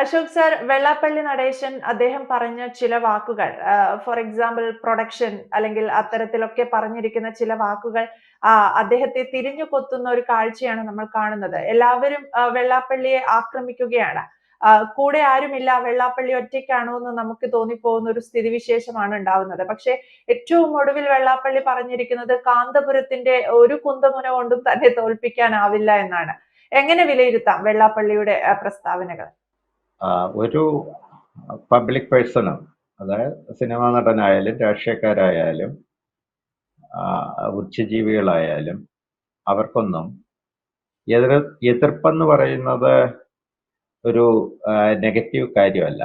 Ashok sir Vellappally Natesan അദ്ദേഹം പറഞ്ഞ ചില വാക്കുകൾ ഫോർ എക്സാമ്പിൾ പ്രൊഡക്ഷൻ അല്ലെങ്കിൽ അത്തരത്തിലൊക്കെ പറഞ്ഞിരിക്കുന്ന ചില വാക്കുകൾ അദ്ദേഹത്തെ തിരിഞ്ഞു കൊത്തുന്ന ഒരു കാഴ്ചയാണ് നമ്മൾ കാണുന്നത്. എല്ലാവരും വെള്ളാപ്പള്ളിയെ ആക്രമിക്കുകയാണ്. കൂടെ ആരുമില്ല വെള്ളാപ്പള്ളി ഒറ്റയ്ക്കാണോ എന്ന് നമുക്ക് തോന്നിപ്പോകുന്ന ഒരു സ്ഥിതിവിശേഷമാണ് ഉണ്ടാവുന്നത്. പക്ഷെ ഏറ്റവും ഒടുവിൽ വെള്ളാപ്പള്ളി പറഞ്ഞിരിക്കുന്നത് കാന്തപുരത്തിന്റെ ഒരു കുന്തമുന കൊണ്ടും തന്നെ തോൽപ്പിക്കാനാവില്ല എന്നാണ്. എങ്ങനെ വിലയിരുത്താം വെള്ളാപ്പള്ളിയുടെ പ്രസ്താവനകൾ? ഒരു പബ്ലിക് പേഴ്സണും അതായത് സിനിമാ നടനായാലും രാഷ്ട്രീയക്കാരായാലും ഉച്ചജീവികളായാലും അവർക്കൊന്നും എതിർ എതിർപ്പെന്ന് പറയുന്നത് ഒരു നെഗറ്റീവ് കാര്യമല്ല.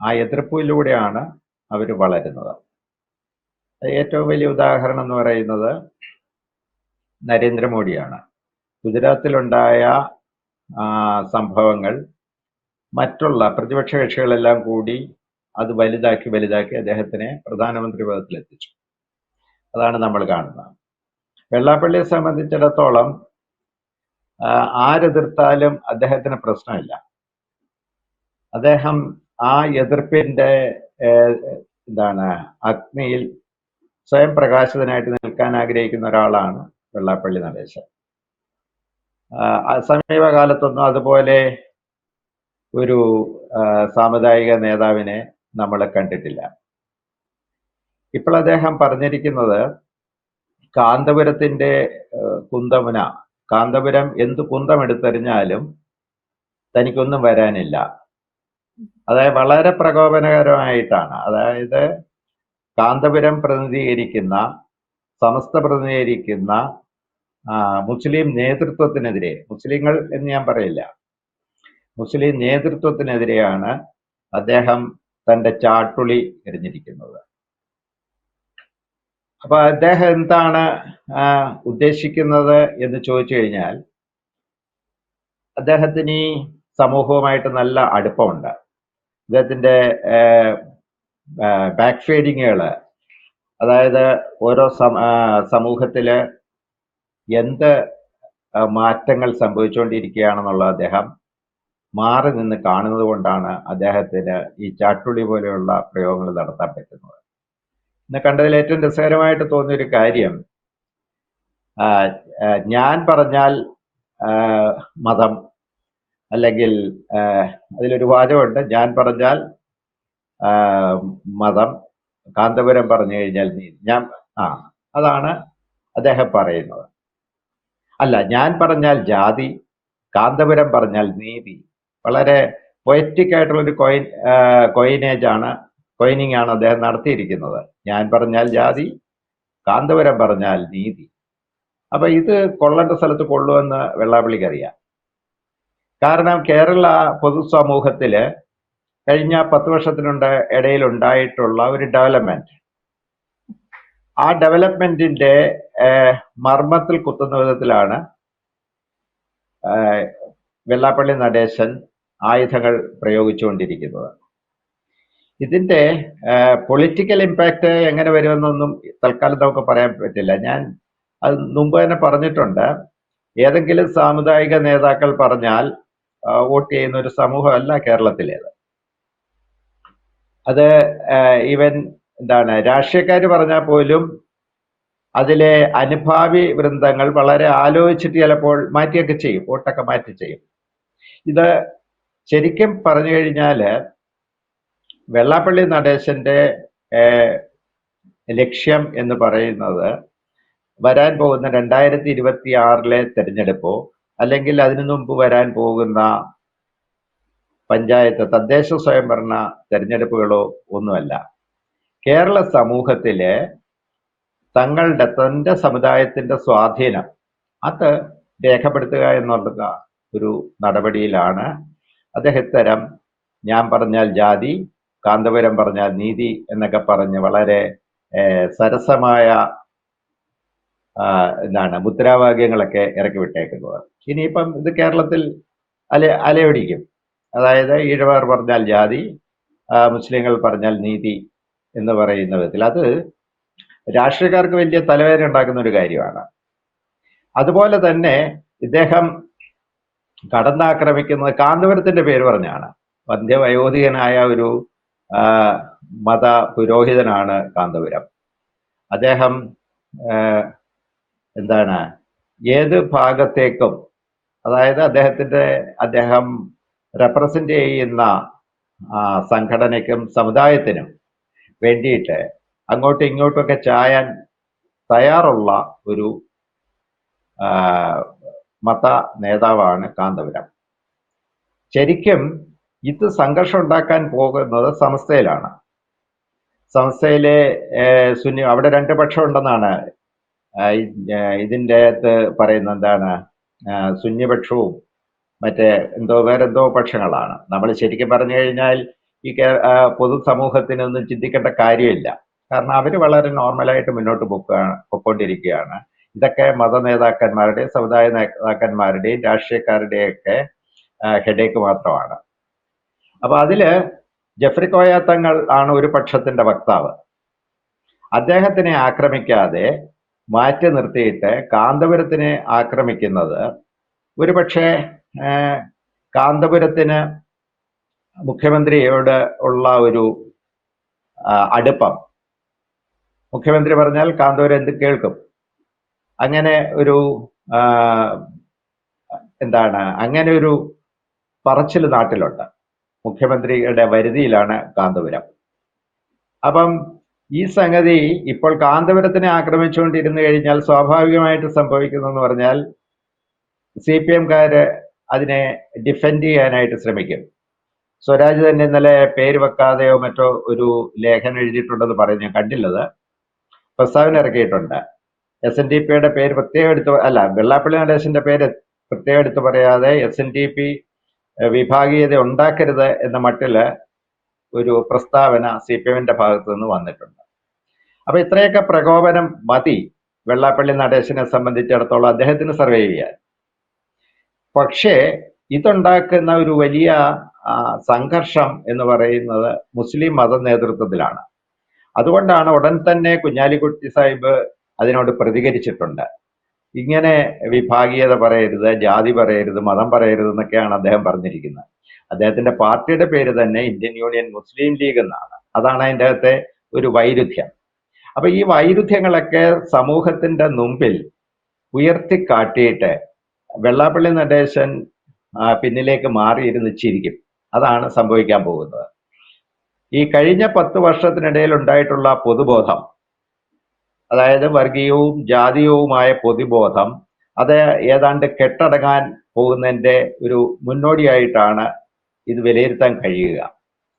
ആ എതിർപ്പിലൂടെയാണ് അവർ വളരുന്നത്. ഏറ്റവും വലിയ ഉദാഹരണം എന്ന് പറയുന്നത് നരേന്ദ്രമോദിയാണ്. ഗുജറാത്തിലുണ്ടായ സംഭവങ്ങൾ മറ്റുള്ള പ്രതിപക്ഷ കക്ഷികളെല്ലാം കൂടി അത് വലുതാക്കി വലുതാക്കി അദ്ദേഹത്തിനെ പ്രധാനമന്ത്രി പദത്തിലെത്തിച്ചു. അതാണ് നമ്മൾ കാണുന്നത്. വെള്ളാപ്പള്ളിയെ സംബന്ധിച്ചിടത്തോളം ആരെതിർത്താലും അദ്ദേഹത്തിന് പ്രശ്നമില്ല. അദ്ദേഹം ആ എതിർപ്പിന്റെ എന്താണ് അഗ്നിയിൽ സ്വയം പ്രകാശിതനായിട്ട് നിൽക്കാൻ ആഗ്രഹിക്കുന്ന ഒരാളാണ് വെള്ളാപ്പള്ളി നടേശൻ. സമീപകാലത്തൊന്നും അതുപോലെ ഒരു സാമുദായിക നേതാവിനെ നമ്മൾ കണ്ടിട്ടില്ല. ഇപ്പോൾ അദ്ദേഹം പറഞ്ഞിരിക്കുന്നത് കാന്തപുരത്തിന്റെ കുന്തമുന കാന്തപുരം എന്ത് കുന്തം എടുത്തെറിഞ്ഞാലും തനിക്കൊന്നും വരാനില്ല. അതായത് വളരെ പ്രകോപനകരമായിട്ടാണ്. അതായത് കാന്തപുരം പ്രതിനിധീകരിക്കുന്ന സമസ്ത പ്രതിനിധീകരിക്കുന്ന മുസ്ലിം നേതൃത്വത്തിനെതിരെ മുസ്ലിങ്ങൾ എന്ന് ഞാൻ പറയില്ല മുസ്ലിം നേതൃത്വത്തിനെതിരെയാണ് അദ്ദേഹം തന്റെ ചാട്ടുളി എറിഞ്ഞിരിക്കുന്നത്. അപ്പൊ അദ്ദേഹം എന്താണ് ഉദ്ദേശിക്കുന്നത് എന്ന് ചോദിച്ചു കഴിഞ്ഞാൽ അദ്ദേഹത്തിന് ഈ സമൂഹവുമായിട്ട് നല്ല അടുപ്പമുണ്ട്. അദ്ദേഹത്തിന്റെ ബാക്ക് ഫീഡിങ്ങുകൾ അതായത് ഓരോ സം- ആ, സമൂഹത്തിൽ എന്ത് മാറ്റങ്ങൾ സംഭവിച്ചുകൊണ്ടിരിക്കുകയാണെന്നുള്ള അദ്ദേഹം മാറി നിന്ന് കാണുന്നത് കൊണ്ടാണ് അദ്ദേഹത്തിന് ഈ ചാട്ടുളി പോലെയുള്ള പ്രയോഗങ്ങൾ നടത്താൻ പറ്റുന്നത്. ഇന്ന് കണ്ടതിൽ ഏറ്റവും രസകരമായിട്ട് തോന്നിയൊരു കാര്യം ഞാൻ പറഞ്ഞാൽ മതം അല്ലെങ്കിൽ അതിലൊരു വാചകമുണ്ട് ഞാൻ പറഞ്ഞാൽ മതം കാന്തപുരം പറഞ്ഞു കഴിഞ്ഞാൽ നീ ഞാൻ ആ അതാണ് അദ്ദേഹം പറയുന്നത്. അല്ല ഞാൻ പറഞ്ഞാൽ ജാതി കാന്തപുരം പറഞ്ഞാൽ നീതി. വളരെ പൊയറ്റിക് ആയിട്ടുള്ള ഒരു കോയിൻ കോയിനേജ് ആണ് കോയിനിങ് ആണ് അദ്ദേഹം നടത്തിയിരിക്കുന്നത്. ഞാൻ പറഞ്ഞാൽ ജാതി കാന്തപുരം പറഞ്ഞാൽ നീതി. അപ്പൊ ഇത് കൊള്ളേണ്ട സ്ഥലത്ത് കൊള്ളുമെന്ന് വെള്ളാപ്പള്ളിക്ക് അറിയാം കാരണം കേരള പൊതുസമൂഹത്തിൽ കഴിഞ്ഞ പത്ത് വർഷത്തിനുണ്ട് ഇടയിൽ ഉണ്ടായിട്ടുള്ള ഒരു ഡെവലപ്മെന്റ് ആ ഡെവലപ്മെന്റിന്റെ മർമ്മത്തിൽ കുത്തുന്ന വിധത്തിലാണ് വെള്ളാപ്പള്ളി നടേശൻ ആയുധങ്ങൾ പ്രയോഗിച്ചുകൊണ്ടിരിക്കുന്നത്. ഇതിന്റെ പൊളിറ്റിക്കൽ ഇമ്പാക്റ്റ് എങ്ങനെ വരുമെന്നൊന്നും തൽക്കാലം നമുക്ക് പറയാൻ പറ്റില്ല. ഞാൻ അത് മുമ്പ് തന്നെ പറഞ്ഞിട്ടുണ്ട്. ഏതെങ്കിലും സാമുദായിക നേതാക്കൾ പറഞ്ഞാൽ വോട്ട് ചെയ്യുന്ന ഒരു സമൂഹമല്ല കേരളത്തിലേത്. അത് ഈവൻ എന്താണ് രാഷ്ട്രീയക്കാർ പറഞ്ഞാൽ പോലും അതിലെ അനുഭാവി വൃന്ദങ്ങൾ വളരെ ആലോചിച്ചിട്ട് ചിലപ്പോൾ മാറ്റിയൊക്കെ ചെയ്യും. വോട്ടൊക്കെ മാറ്റി ചെയ്യും. ഇത് ശരിക്കും പറഞ്ഞു കഴിഞ്ഞാൽ വെള്ളാപ്പള്ളി നടേശന്റെ ലക്ഷ്യം എന്ന് പറയുന്നത് വരാൻ പോകുന്ന രണ്ടായിരത്തി ഇരുപത്തി ആറിലെ തെരഞ്ഞെടുപ്പോ അല്ലെങ്കിൽ അതിനു മുമ്പ് വരാൻ പോകുന്ന പഞ്ചായത്ത് തദ്ദേശ സ്വയംഭരണ തെരഞ്ഞെടുപ്പുകളോ ഒന്നുമല്ല. കേരള സമൂഹത്തിലെ തങ്ങളുടെ തന്റെ സമുദായത്തിന്റെ സ്വാധീനം അത് രേഖപ്പെടുത്തുക എന്നുള്ള ഒരു നടപടിയിലാണ്. അദ്ദേഹത്തരം ഞാൻ പറഞ്ഞാൽ ജാതി കാന്തപുരം പറഞ്ഞാൽ നീതി എന്നൊക്കെ പറഞ്ഞ് വളരെ സരസമായ എന്താണ് മുദ്രാവാക്യങ്ങളൊക്കെ ഇറക്കി വിട്ടേക്കുന്നത്. ഇനിയിപ്പം ഇത് കേരളത്തിൽ അല അലയൊടിക്കും. അതായത് ഈഴവർ പറഞ്ഞാൽ ജാതി മുസ്ലിങ്ങൾ പറഞ്ഞാൽ നീതി എന്ന് പറയുന്ന വിധത്തിൽ. അത് രാഷ്ട്രീയക്കാർക്ക് വലിയ തലവേദന ഉണ്ടാക്കുന്ന ഒരു കാര്യമാണ്. അതുപോലെ തന്നെ ഇദ്ദേഹം കടന്നാക്രമിക്കുന്നത് കാന്തപുരത്തിന്റെ പേര് പറഞ്ഞാണ്. മധ്യവയോധികനായ ഒരു മത പുരോഹിതനാണ് കാന്തപുരം. അദ്ദേഹം എന്താണ് ഏത് ഭാഗത്തേക്കും അതായത് അദ്ദേഹത്തിന്റെ അദ്ദേഹം റെപ്രസെന്റ് ചെയ്യുന്ന സംഘടനയ്ക്കും സമുദായത്തിനും വേണ്ടിയിട്ട് അങ്ങോട്ടും ഇങ്ങോട്ടുമൊക്കെ ചായാൻ തയ്യാറുള്ള ഒരു മത നേതാവാണ് കാന്തപുരം. ശരിക്കും ഇത് സംഘർഷം ഉണ്ടാക്കാൻ പോകുന്നത് സംസ്ഥയിലാണ് സംസ്ഥയിലെ സുനി അവിടെ രണ്ട് പക്ഷം ഉണ്ടെന്നാണ് ആ, ഇ- ഏഹ്, ഇതിന്റെ അകത്ത് പറയുന്ന എന്താണ് ആ, സുന്നിപക്ഷവും മറ്റേ എന്തോ വേറെന്തോ പക്ഷങ്ങളാണ്. നമ്മൾ ശരിക്കും പറഞ്ഞു കഴിഞ്ഞാൽ ഈ പൊതുസമൂഹത്തിനൊന്നും ചിന്തിക്കേണ്ട കാര്യമില്ല. കാരണം അവർ വളരെ നോർമലായിട്ട് മുന്നോട്ട് പോക്കുക പൊക്കോണ്ടിരിക്കുകയാണ്. ഇതൊക്കെ മത നേതാക്കന്മാരുടെയും സമുദായ നേതാക്കന്മാരുടെയും രാഷ്ട്രീയക്കാരുടെയും ഒക്കെ ഹെഡേക്ക് മാത്രമാണ്. അപ്പൊ അതിൽ ജെഫ്രി കോയ തങ്ങൾ ആണ് ഒരു പക്ഷത്തിന്റെ വക്താവ്. അദ്ദേഹത്തിനെ ആക്രമിക്കാതെ മാറ്റി നിർത്തിയിട്ട് കാന്തപുരത്തിനെ ആക്രമിക്കുന്നത് ഒരുപക്ഷെ കാന്തപുരത്തിന് മുഖ്യമന്ത്രിയോട് ഉള്ള ഒരു അടുപ്പം. മുഖ്യമന്ത്രി പറഞ്ഞാൽ കാന്തപുരം എന്ത് കേൾക്കും? അങ്ങനെ ഒരു എന്താണ് അങ്ങനെ ഒരു പറച്ചിൽ നാട്ടിലുണ്ട്. മുഖ്യമന്ത്രിയുടെ വരുതിയിലാണ് കാന്തപുരം. അപ്പം ഈ സംഗതി ഇപ്പോൾ കാന്തപുരത്തിനെ ആക്രമിച്ചുകൊണ്ടിരുന്നു കഴിഞ്ഞാൽ സ്വാഭാവികമായിട്ട് സംഭവിക്കുന്നതെന്ന് പറഞ്ഞാൽ സി പി എംകാര് അതിനെ ഡിഫെൻഡ് ചെയ്യാനായിട്ട് ശ്രമിക്കും. സ്വരാജ് തന്നെ ഇന്നലെ പേര് വെക്കാതെയോ മറ്റോ ഒരു ലേഖനം എഴുതിയിട്ടുണ്ടെന്ന് ഞാൻ കണ്ടില്ലത്. പ്രസ്താവന ഇറക്കിയിട്ടുണ്ട്. എസ് എൻ ഡി പിയുടെ പേര് പ്രത്യേകം എടുത്ത് അല്ല വെള്ളാപ്പള്ളി നടേശന്റെ പേര് പ്രത്യേകം എടുത്ത് പറയാതെ എസ് എൻ ഡി പി വിഭാഗീയത ഉണ്ടാക്കരുത് എന്ന മട്ടിൽ ഒരു പ്രസ്താവന സി പി എമ്മിന്റെ ഭാഗത്തു നിന്ന് വന്നിട്ടുണ്ട്. അപ്പൊ ഇത്രയൊക്കെ പ്രകോപനം മതി വെള്ളാപ്പള്ളി നടേശനെ സംബന്ധിച്ചിടത്തോളം അദ്ദേഹത്തിന് സർവേ ചെയ്യാൻ. പക്ഷേ ഇതുണ്ടാക്കുന്ന ഒരു വലിയ സംഘർഷം എന്ന് പറയുന്നത് മുസ്ലിം മത നേതൃത്വത്തിലാണ്. അതുകൊണ്ടാണ് ഉടൻ തന്നെ കുഞ്ഞാലിക്കുട്ടി സാഹിബ് അതിനോട് പ്രതികരിച്ചിട്ടുണ്ട്. ഇങ്ങനെ വിഭാഗീയത പറയരുത് ജാതി പറയരുത് മതം പറയരുത് എന്നൊക്കെയാണ് അദ്ദേഹം പറഞ്ഞിരിക്കുന്നത്. അദ്ദേഹത്തിന്റെ പാർട്ടിയുടെ പേര് തന്നെ ഇന്ത്യൻ യൂണിയൻ മുസ്ലിം ലീഗ് എന്നാണ്. അതാണ് അതിന്റെ അകത്തെ ഒരു വൈരുദ്ധ്യം. അപ്പൊ ഈ വൈരുദ്ധ്യങ്ങളൊക്കെ സമൂഹത്തിന്റെ മുമ്പിൽ ഉയർത്തിക്കാട്ടിയിട്ട് വെള്ളാപ്പള്ളി നടേശൻ പിന്നിലേക്ക് മാറിയിരുന്ന് ചിരിക്കും അതാണ് സംഭവിക്കാൻ പോകുന്നത്. ഈ കഴിഞ്ഞ പത്ത് വർഷത്തിനിടയിൽ ഉണ്ടായിട്ടുള്ള പൊതുബോധം അതായത് വർഗീയവും ജാതീയവുമായ പൊതുബോധം അത് ഏതാണ്ട് കെട്ടടങ്ങാൻ പോകുന്നതിന്റെ ഒരു മുന്നോടിയായിട്ടാണ് ഇത് വിലയിരുത്താൻ കഴിയുക.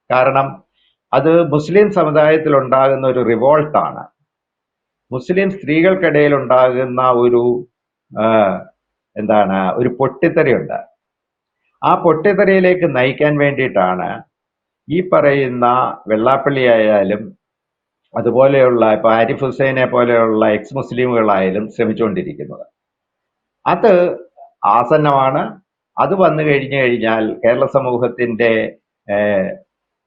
കാരണം അത് മുസ്ലിം സമുദായത്തിൽ ഉണ്ടാകുന്ന ഒരു റിവോൾട്ടാണ്. മുസ്ലിം സ്ത്രീകൾക്കിടയിൽ ഉണ്ടാകുന്ന ഒരു എന്താണ് ഒരു പൊട്ടിത്തെറിയുണ്ട്. ആ പൊട്ടിത്തെറിയിലേക്ക് നയിക്കാൻ വേണ്ടിയിട്ടാണ് ഈ പറയുന്ന വെള്ളാപ്പള്ളി ആയാലും അതുപോലെയുള്ള ഇപ്പൊ ആരിഫ് ഹുസൈനെ പോലെയുള്ള എക്സ് മുസ്ലിമുകളായാലും ശ്രമിച്ചുകൊണ്ടിരിക്കുന്നത്. അത് ആസന്നമാണ്. അത് വന്നു കഴിഞ്ഞു കഴിഞ്ഞാൽ കേരള സമൂഹത്തിന്റെ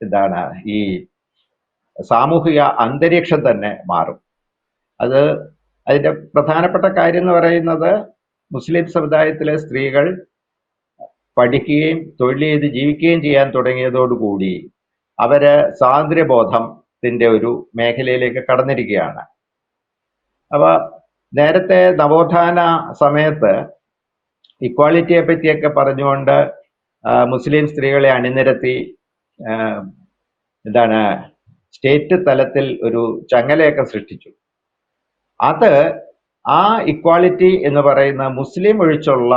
എന്താണ് ഈ സാമൂഹിക അന്തരീക്ഷം തന്നെ മാറും. അത് അതിന്റെ പ്രധാനപ്പെട്ട കാര്യം എന്ന് പറയുന്നത് മുസ്ലിം സമുദായത്തിലെ സ്ത്രീകൾ പഠിക്കുകയും തൊഴിൽ ചെയ്ത് ജീവിക്കുകയും ചെയ്യാൻ തുടങ്ങിയതോടുകൂടി അവർ സ്വാതന്ത്ര്യബോധത്തിന്റെ ഒരു മേഖലയിലേക്ക് കടന്നിരിക്കുകയാണ്. അപ്പൊ നേരത്തെ നവോത്ഥാന സമയത്ത് ഇക്വാളിറ്റിയെ പറ്റിയൊക്കെ പറഞ്ഞുകൊണ്ട് മുസ്ലിം സ്ത്രീകളെ അണിനിരത്തി എന്താണ് സ്റ്റേറ്റ് തലത്തിൽ ഒരു ചങ്ങലയൊക്കെ സൃഷ്ടിച്ചു. അത് ആ ഇക്വാളിറ്റി എന്ന് പറയുന്ന മുസ്ലിം ഒഴിച്ചുള്ള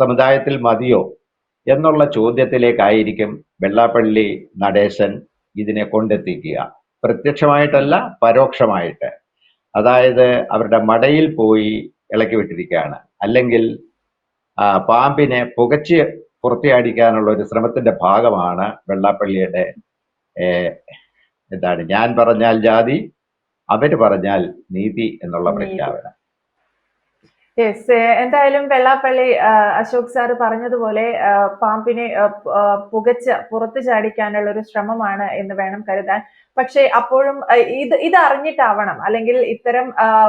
സമുദായത്തിൽ മതിയോ എന്നുള്ള ചോദ്യത്തിലേക്കായിരിക്കും വെള്ളാപ്പള്ളി നടേശൻ ഇതിനെ കൊണ്ടെത്തിക്കുക. പ്രത്യക്ഷമായിട്ടല്ല പരോക്ഷമായിട്ട്. അതായത് അവരുടെ മടയിൽ പോയി ഇളക്കി വിട്ടിരിക്കുകയാണ്. അല്ലെങ്കിൽ പാമ്പിനെ പുകച്ച് പുറത്തിയാടിക്കാനുള്ള ഒരു ശ്രമത്തിന്റെ ഭാഗമാണ് വെള്ളാപ്പള്ളിയുടെ എന്താണ് ഞാൻ പറഞ്ഞാൽ ജാതി അവർ പറഞ്ഞാൽ നീതി എന്നുള്ള. പ്രഖ്യാപനം. യെസ് എന്തായാലും വെള്ളാപ്പള്ളി അശോക് സാർ പറഞ്ഞതുപോലെ പാമ്പിനെ പുകച്ച് പുറത്തു ചാടിക്കാനുള്ള ഒരു ശ്രമമാണ് എന്ന് വേണം കരുതാൻ. പക്ഷേ അപ്പോഴും ഇത് ഇത് അറിഞ്ഞിട്ടാവണം അല്ലെങ്കിൽ ഇത്തരം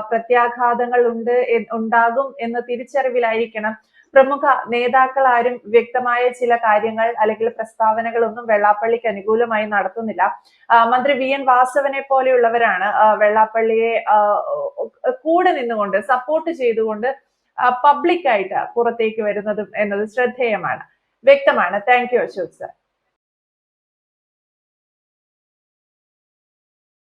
പ്രത്യാഘാതങ്ങൾ ഉണ്ട് ഉണ്ടാകും എന്ന് തിരിച്ചറിവിലായിരിക്കണം. പ്രമുഖ നേതാക്കൾ ആരും വ്യക്തമായ ചില കാര്യങ്ങൾ അല്ലെങ്കിൽ പ്രസ്താവനകളൊന്നും വെള്ളാപ്പള്ളിക്ക് അനുകൂലമായി നടത്തുന്നില്ല. മന്ത്രി വി എൻ വാസവനെ പോലെയുള്ളവരാണ് വെള്ളാപ്പള്ളിയെ കൂടെ നിന്നുകൊണ്ട് സപ്പോർട്ട് ചെയ്തുകൊണ്ട് പബ്ലിക്കായിട്ട് പുറത്തേക്ക് വരുന്നതും എന്നത് ശ്രദ്ധേയമാണ്. വ്യക്തമാണ്. Thank you Ashok sir